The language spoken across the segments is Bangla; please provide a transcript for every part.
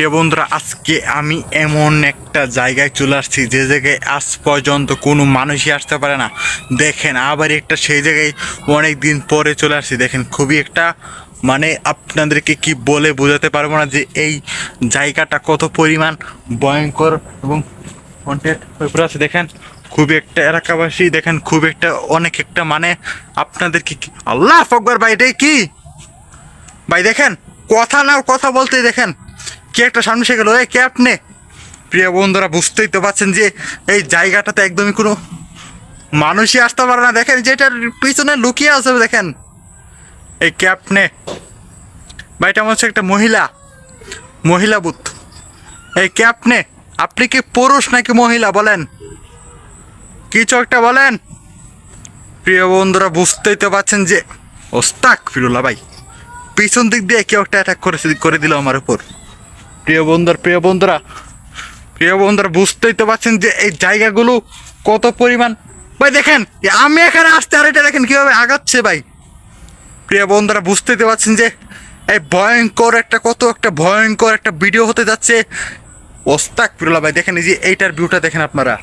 প্রিয় বন্ধুরা, আজকে আমি এমন একটা জায়গায় চলে আসছি, যে জায়গায় আজ পর্যন্ত কোনো মানুষই আসতে পারে না। দেখেন, আবার একটা সেই জায়গায় অনেক দিন পরে চলে আসছি। দেখেন, খুবই একটা মানে আপনাদেরকে কি বলে বোঝাতে পারব না যে এই জায়গাটা কত পরিমাণ ভয়ঙ্কর এবং হয়ে আছে। দেখেন খুব একটা এলাকাবাসী, দেখেন খুব একটা, অনেক একটা মানে আপনাদেরকে কি, আল্লাহ ফকবার ভাই, এটাই কি? ভাই, দেখেন, কথা না কথা বলতেই দেখেন। কে একটা সামনে এসে গেলো এ কে আপনি? প্রিয় বন্ধুরা, বুঝতেই তো পারছেন যে এই জায়গাটাতে একদমই কোনো মানুষই আসতে পারে না। দেখেন যেটার পিছনে লুকিয়ে আছে, দেখেন। এই কে আপনি? ভাই, এটা হচ্ছে একটা মহিলা। মহিলা বুথ। এই কে আপনি? আপনি কি পুরুষ নাকি মহিলা, বলেন। কিছু একটা বলেন? প্রিয় বন্ধুরা, বুঝতেই তো পারছেন যে ওস্তাক ফিরুল্লা ভাই, পিছন দিক দিয়ে কেউ একটা অ্যাটাক করে করে দিল আমার উপর। প্রিয় বন্ধুরা প্রিয় বন্ধুরা প্রিয় বন্ধুরা, বুঝতেই তো পারছেন যে এই জায়গাগুলো কত পরিমাণ। ভাই, দেখেন আমি এখানে আসতে আর এটা দেখেন কীভাবে আগাচ্ছে ভাই। প্রিয় বন্ধুরা, বুঝতেই তো পারছেন যে এই ভয়ঙ্কর একটা, কত একটা ভয়ঙ্কর একটা ভিডিও হতে যাচ্ছে। ওস্তাক ফিরুল্লা ভাই, দেখেন এই যে এইটার ভিউটা দেখেন আপনারা।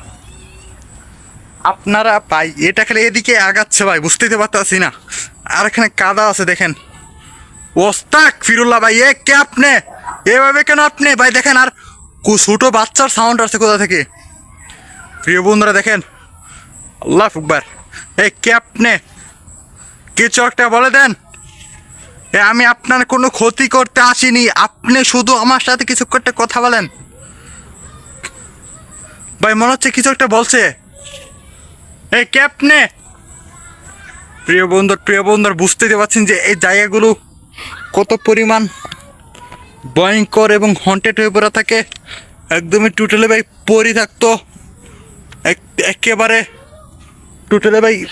আপনারা ভাই, এটা খেলে এদিকে আগাচ্ছে ভাই, বুঝতেই তো পারতেছি না। আর এখানে কাদা আছে, দেখেন। ওস্তাক ফিরুল্লাহ ভাই, এ কে আপনি? এভাবে কেন আপনি? ভাই, দেখেন আর ছোটো বাচ্চার সাউন্ড আসছে কোথা থেকে? প্রিয় বন্ধুরা, দেখেন। আল্লাহ ফুকবার এ কে আপনি? কিছু একটা বলে দেন। এ, আমি আপনার কোনো ক্ষতি করতে আসিনি। আপনি শুধু আমার সাথে কিছু একটা কথা বলেন। ভাই, মনে হচ্ছে কিছু একটা বলছে। এই কে আপনি? প্রিয় বন্ধুর প্রিয় বন্ধুর বুঝতেই তো পারছেন যে এই জায়গাগুলো কত পরিমাণ ভয়ঙ্কর এবং হন্টেড হয়ে পড়া থাকে, একদমই টুটেলে ভাই পরি থাকতো এক- একেবারে টুটেলে ভাই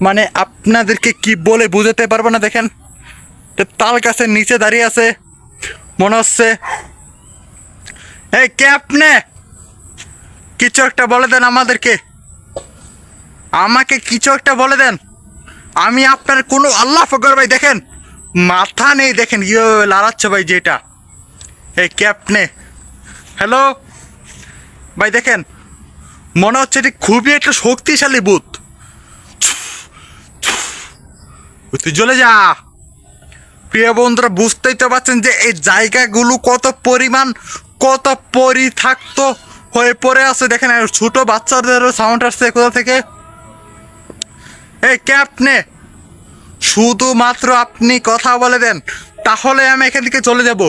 মানে আপনাদেরকে কি বলে বোঝাতে পারব না দেখেন। তাল গাছের নিচে দাঁড়িয়ে আছে, মনে হচ্ছে, এই, কে আপনি? কিছু একটা বলে দেন আমাদেরকে। আমাকে কিছু একটা বলে দেন। আমি আপনার কোনো আল্লাহ ফকর ভাই দেখেন। মাথা নেই, দেখেন কীভাবে লাড়াচ্ছে ভাই যেটা। এই ক্যাপ নে। হ্যালো ভাই দেখেন, মনে হচ্ছে এটি খুবই একটা শক্তিশালী বুথ তুই চলে যা। প্রিয় বন্ধুরা, বুঝতেই তো পারছেন যে এই জায়গাগুলো কত পরিমাণ, কত পরিথাক্ত হয়ে পড়ে আছে। দেখেন, ছোট বাচ্চাদেরও সাউন্ড আসছে কোথা থেকে? এই কে আপনি শুধুমাত্র আপনি কথা বলে দেন, তাহলে আমি এখান থেকে চলে যাব।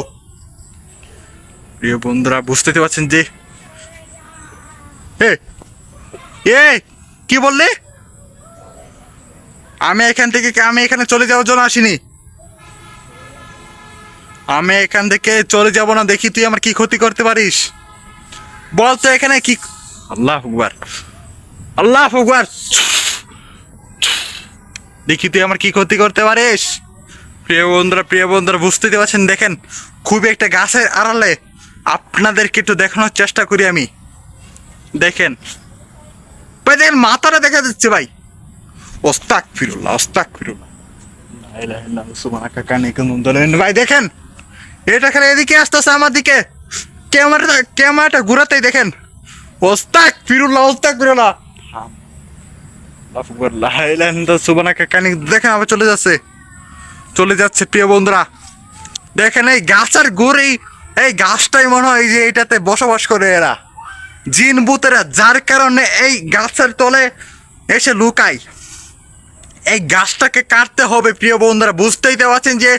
প্রিয় বন্ধুরা, বুঝতে পারছেন যে এ কি বললে? আমি এখান থেকে আমি এখানে চলে যাওয়ার জন্য আসিনি। আমি এখান থেকে চলে যাব না, দেখি তুই আমার কি ক্ষতি করতে পারিস। বল তো এখানে কি আল্লাহ আল্লাহ আকবার। দেখি তুই আমার কি ক্ষতি করতে পারিস? প্রিয় বন্ধুরা প্রিয় বন্ধুরা বুঝতেই পারছেন দেখেন খুবই একটা গাছের আড়ালে আপনাদেরকে একটু দেখানোর চেষ্টা করি আমি। দেখেন ভাই দেখেন মাথাটা দেখা যাচ্ছে ভাই। ওস্তাক ফিরুল্লাহ ওস্তাক ফিরুল্লাহ। ভাই দেখেন এটা খেলে এদিকে আসতেছে আমার দিকে। ক্যামেরাটা ক্যামেরাটা ঘুরাতেই দেখেন। ওস্তাক ফিরুল্লাহ ওস্তাক ফিরুল্লাহ কানি দেখেন আবার চলে যাচ্ছে। চলে যাচ্ছে প্রিয় বন্ধুরা। দেখেন এই গাছের গুড়ি এই গাছটাই মনে হয় যে এটাতে বসবাস করে এরা। জিন বুতেরা যার কারণে এই গাছের তলে এসে লুকায়। এই গাছটাকে কাটতে হবে প্রিয় বন্ধুরা, বুঝতেই তো পারছেন যে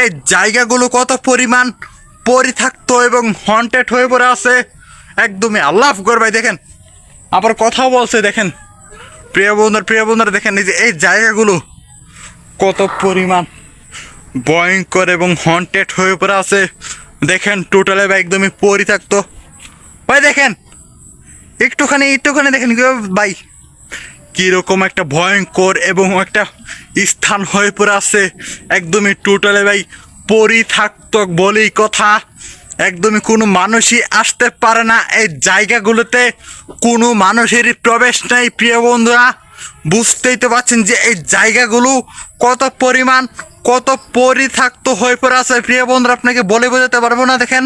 এই জায়গাগুলো কত পরিমাণ পরিথাক্ত এবং হন্টেড হয়ে পড়ে আছে। একদমই আল্লাহ ভাই, দেখেন। আবার কথাও বলছে, দেখেন। প্রিয় বন্ধুরা প্রিয় বন্ধুরা দেখেন এই যে এই জায়গাগুলো কত পরিমাণ ভয়ঙ্কর এবং হন্টেড হয়ে পড়ে আছে। দেখেন টোটালে ভাই একদমই পরিত্যক্ত। ভাই দেখেন, একটুখানি একটুখানি দেখেন কীভাবে ভাই, কীরকম একটা ভয়ঙ্কর এবং একটা স্থান হয়ে পড়ে আছে। একদমই টোটালে ভাই পরিথাক্ত বলেই কথা। একদমই কোনো মানুষই আসতে পারে না এই জায়গাগুলোতে। কোনো মানুষেরই প্রবেশ নেই, প্রিয় বন্ধুরা। বুঝতেই তো পারছেন যে এই জায়গাগুলো কত পরিমাণ, কত পরিথাক্ত হয়ে পড়ে আছে। প্রিয় বন্ধুরা, আপনাকে বলে বোঝাতে পারব না, দেখেন।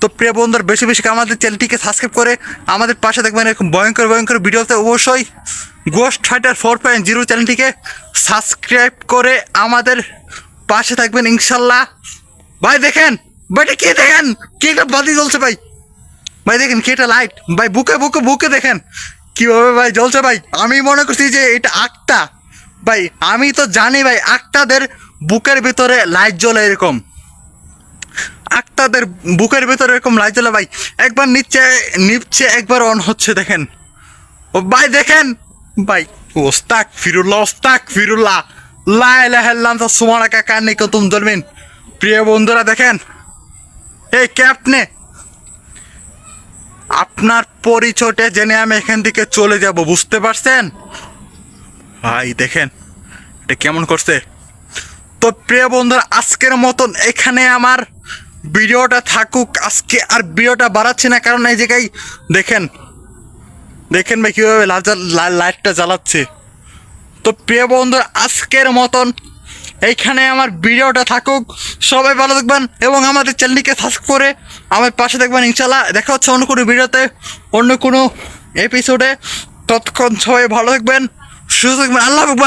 তো প্রিয় বন্ধুরা, বেশি বেশি আমাদের চ্যানেলটিকে সাবস্ক্রাইব করে আমাদের পাশে দেখবেন এরকম ভয়ঙ্কর ভয়ঙ্কর ভিডিওতে অবশ্যই ghost fighter four point zero চ্যানেলটিকে সাবস্ক্রাইব করে আমাদের পাশে থাকবেন, ইনশাল্লাহ। ভাই দেখেন, ভাইটা কে দেখেন? কি একটা বাতি জ্বলছে ভাই। ভাই দেখেন কি এটা লাইট ভাই বুকে বুকে বুকে দেখেন। কীভাবে ভাই জ্বলছে ভাই? আমি মনে করছি যে এটা আটটা। ভাই আমি তো জানি ভাই, আটটাদের বুকের ভিতরে লাইট জ্বলে এরকম। আক্তাদের বুকের ভেতরে এরকম লাইট জ্বলে ভাই। একবার নিচ্ছে নিচ্ছে একবার অন হচ্ছে, দেখেন। ও ভাই দেখেন। ভাই ওস্তাক ফিরুল্লাহ ওস্তাক ফিরুল্লাহ। লা ইলাহা ইল্লাল্লাহ, সুবহানাকা কান্নি কুতুম জলমিন। প্রিয় বন্ধুরা দেখেন, এই ক্যাপনে আপনার পরিচয়টা জেনে আমি এখান থেকে চলে যাব, বুঝতে পারছেন? ভাই, দেখেন, এটা কেমন করছে? তো প্রিয় বন্ধুরা, আজকের মতন এখানে আমার ভিডিওটা থাকুক, আজকে আর ভিডিওটা বাড়াচ্ছি না, কারণ এই জায়গায় দেখেন দেখেন ভাই কীভাবে লাইটটা জ্বালাচ্ছে। তো প্রিয় বন্ধুরা, আজকের মতন এইখানে আমার ভিডিওটা থাকুক, সবাই ভালো থাকবেন এবং আমাদের চ্যানেলটিকে সাবস্ক্রাইব করে আমার পাশে দেখবেন ইনশাল্লাহ দেখা হচ্ছে অন্য কোনো ভিডিওতে, অন্য কোনো এপিসোডে ততক্ষণ সবাই ভালো থাকবেন, সুস্থ থাকবেন। আল্লাহ আকবার